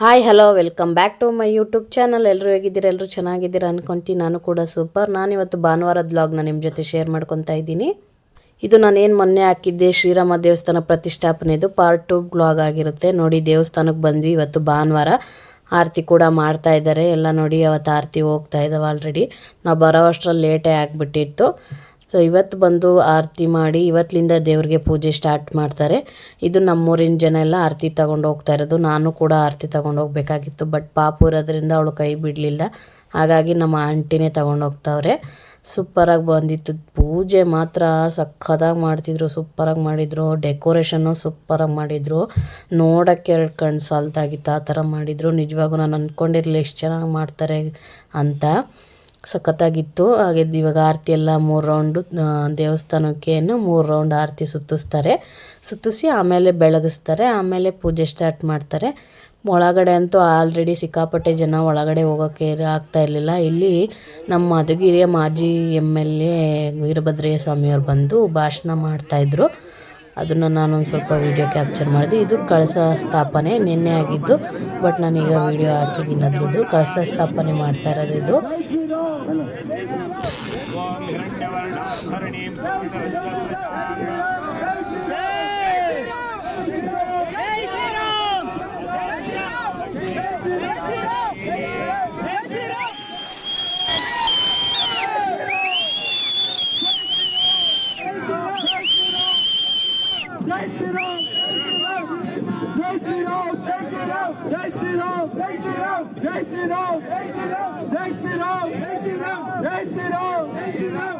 Hi hello welcome back to my YouTube channel ಎಲ್ಲರೂ ಹೇಗಿದ್ದೀರಾ? ಎಲ್ಲರೂ ಚೆನ್ನಾಗಿದ್ದೀರಾ ಅನ್ಕೊಂತೀನಿ. ನಾನು ಕೂಡ ಸೂಪರ್ ನಾನಿವತ್ತು ಭಾನುವಾರದ ಬ್ಲಾಗ್ನ ನಿಮ್ಮ ಜೊತೆ ಶೇರ್ ಮಾಡ್ಕೊತಾ ಇದ್ದೀನಿ. ಇದು ನಾನೇನು ಮೊನ್ನೆ ಹಾಕಿದ್ದೆ? ಶ್ರೀರಾಮ ದೇವಸ್ಥಾನ ಪ್ರತಿಷ್ಠಾಪನೆದು ಪಾರ್ಟ್ ಟು ಬ್ಲಾಗ್ ಆಗಿರುತ್ತೆ. ನೋಡಿ ದೇವಸ್ಥಾನಕ್ಕೆ ಬಂದ್ವಿ ಇವತ್ತು ಭಾನುವಾರ. ಆರತಿ ಕೂಡ ಮಾಡ್ತಾ ಇದ್ದಾರೆ. ಎಲ್ಲ ನೋಡಿ, ಅವತ್ತು ಆರತಿ ಹೋಗ್ತಾ ಇದ್ದಾವೆ ಆಲ್ರೆಡಿ ನಾವು ಬರೋ ಅಷ್ಟರಲ್ಲಿ ಲೇಟೇ ಆಗಿಬಿಟ್ಟಿತ್ತು ಸೊ ಇವತ್ತು ಬಂದು ಆರತಿ ಮಾಡಿ ಇವತ್ತಿಂದ ದೇವ್ರಿಗೆ ಪೂಜೆ ಸ್ಟಾರ್ಟ್ ಮಾಡ್ತಾರೆ. ಇದು ನಮ್ಮೂರಿನ ಜನ ಎಲ್ಲ ಆರತಿ ತಗೊಂಡು ಹೋಗ್ತಾ ಇರೋದು. ನಾನು ಕೂಡ ಆರತಿ ತಗೊಂಡು ಹೋಗ್ಬೇಕಾಗಿತ್ತು ಬಟ್ ಪಾಪು ಇರೋದ್ರಿಂದ ಅವಳು ಕೈ ಬಿಡಲಿಲ್ಲ. ಹಾಗಾಗಿ ನಮ್ಮ ಆಂಟಿನೇ ತಗೊಂಡು ಹೋಗ್ತಾವ್ರೆ. ಸೂಪರಾಗಿ ಬಂದಿತ್ತು. ಪೂಜೆ ಮಾತ್ರ ಸಖತ್ತಾಗಿ ಮಾಡ್ತಿದ್ರು ಸೂಪರಾಗಿ ಮಾಡಿದರು. ಡೆಕೋರೇಷನ್ನು ಸೂಪರಾಗಿ ಮಾಡಿದರು. ನೋಡೋಕ್ಕೆ ಎರಡು ಕಣ್ಣು ಸಾಲ್ತಾಗಿತ್ತು, ಆ ಥರ ಮಾಡಿದರು. ನಿಜವಾಗೂ ನಾನು ಅಂದ್ಕೊಂಡಿರಲಿ ಎಷ್ಟು ಚೆನ್ನಾಗಿ ಮಾಡ್ತಾರೆ ಅಂತ. ಸಖತ್ತಾಗಿತ್ತು. ಹಾಗೆ ಇವಾಗ ಆರತಿ ಎಲ್ಲ ಮೂರು ರೌಂಡು ದೇವಸ್ಥಾನಕ್ಕೇನು ಮೂರು ರೌಂಡ್ ಆರತಿ ಸುತ್ತಿಸ್ತಾರೆ. ಸುತ್ತಿಸಿ ಆಮೇಲೆ ಬೆಳಗಿಸ್ತಾರೆ, ಆಮೇಲೆ ಪೂಜೆ ಸ್ಟಾರ್ಟ್ ಮಾಡ್ತಾರೆ. ಒಳಗಡೆ ಅಂತೂ ಆಲ್ರೆಡಿ ಸಿಕ್ಕಾಪಟ್ಟೆ ಜನ ಒಳಗಡೆ ಹೋಗೋಕ್ಕೆ ಆಗ್ತಾ ಇರಲಿಲ್ಲ. ಇಲ್ಲಿ ನಮ್ಮ ಮಧುಗಿರಿಯ ಮಾಜಿ ಎಂ ಎಲ್ ಎ ವೀರಭದ್ರಯ್ಯ ಸ್ವಾಮಿಯವ್ರು ಬಂದು ಭಾಷಣ ಮಾಡ್ತಾಯಿದ್ರು ಅದನ್ನು ನಾನು ಒಂದು ಸ್ವಲ್ಪ ವೀಡಿಯೋ ಕ್ಯಾಪ್ಚರ್ ಮಾಡಿದೆ. ಇದು ಕಳಸ ಸ್ಥಾಪನೆ ನಿನ್ನೆ ಆಗಿದ್ದು ಬಟ್ ನಾನೀಗ ವೀಡಿಯೋ ಹಾಕಿದ್ದೀನಿ ಅದ್ರದ್ದು ಕಳಸ ಸ್ಥಾಪನೆ ಮಾಡ್ತಾ ಇರೋದು ಇದು. Take it off! Take it off!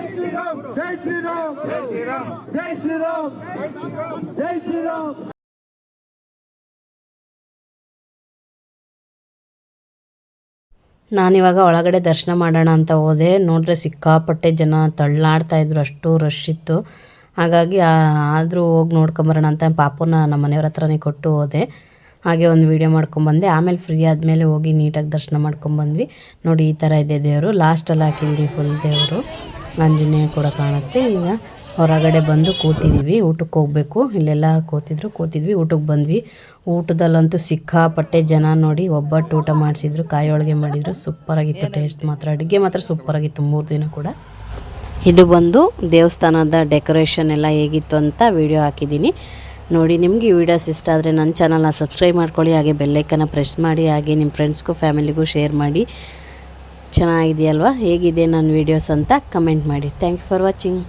Sriram జై శ్రీరామ్ జై శ్రీరామ్ జై శ్రీరామ్ జై శ్రీరామ్ జై శ్రీరామ్ ನಾನಿವಾಗ ಒಳಗಡೆ ದರ್ಶನ ಮಾಡೋಣ ಅಂತ ಹೋದೆ ನೋಡಿದ್ರೆ ಸಿಕ್ಕಾಪಟ್ಟೆ ಜನ ತಳ್ಳಾಡ್ತಾ ಇದ್ರು ಅಷ್ಟು ರಶ್ ಇತ್ತು ಹಾಗಾಗಿ ಆದರೂ ಹೋಗಿ ನೋಡ್ಕೊಂಬರೋಣ ಅಂತ ಪಾಪುನ ನಮ್ಮ ಮನೆಯವ್ರ ಹತ್ರನೇ ಕೊಟ್ಟು ಹೋದೆ ಹಾಗೆ ಒಂದು ವೀಡಿಯೋ ಮಾಡ್ಕೊಂಬಂದೆ ಆಮೇಲೆ ಫ್ರೀ ಆದಮೇಲೆ ಹೋಗಿ ನೀಟಾಗಿ ದರ್ಶನ ಮಾಡ್ಕೊಂಬಂದ್ವಿ ನೋಡಿ ಈ ಥರ ಇದೆ ದೇವರು ಲಾಸ್ಟಲ್ಲಿ ಹಾಕಿದ್ದೀನಿ ಫುಲ್ ದೇವರು ಆಂಜನೇಯ ಕೂಡ ಕಾಣುತ್ತೆ. ಈಗ ಹೊರಗಡೆ ಬಂದು ಕೂತಿದ್ದೀವಿ ಊಟಕ್ಕೆ ಹೋಗಬೇಕು. ಇಲ್ಲೆಲ್ಲ ಕೂತಿದ್ರು, ಕೂತಿದ್ವಿ, ಊಟಕ್ಕೆ ಬಂದ್ವಿ. ಊಟದಲ್ಲಂತೂ ಸಿಕ್ಕಾಪಟ್ಟೆ ಜನ ನೋಡಿ ಒಬ್ಬಟ್ಟು ಊಟ ಮಾಡಿಸಿದ್ರು ಕಾಯಿ ಹೋಳಿಗೆ ಮಾಡಿದ್ರು. ಸೂಪರಾಗಿತ್ತು, ಟೇಸ್ಟ್ ಮಾತ್ರ. ಅಡುಗೆ ಮಾತ್ರ ಸೂಪರಾಗಿತ್ತು ಮೂರು ದಿನ ಕೂಡ. ಇದು ಬಂದು ದೇವಸ್ಥಾನದ ಡೆಕೋರೇಷನ್ ಎಲ್ಲ ಹೇಗಿತ್ತು ಅಂತ ವಿಡಿಯೋ ಹಾಕಿದ್ದೀನಿ. ನೋಡಿ, ನಿಮಗೆ ಈ ವಿಡಿಯೋಸ್ ಇಷ್ಟ ಆದರೆ ನನ್ನ ಚಾನಲ್ನ ಸಬ್ಸ್ಕ್ರೈಬ್ ಮಾಡ್ಕೊಳ್ಳಿ, ಹಾಗೆ ಬೆಲ್ಲೈಕನ್ನ ಪ್ರೆಸ್ ಮಾಡಿ, ಹಾಗೆ ನಿಮ್ಮ ಫ್ರೆಂಡ್ಸ್ಗೂ ಫ್ಯಾಮಿಲಿಗೂ ಶೇರ್ ಮಾಡಿ. ಚೆನ್ನಾಗಿದೆಯಲ್ವಾ? ಹೇಗಿದೆ ನನ್ನ ವೀಡಿಯೋಸ್ ಅಂತ ಕಮೆಂಟ್ ಮಾಡಿ. Thank you for watching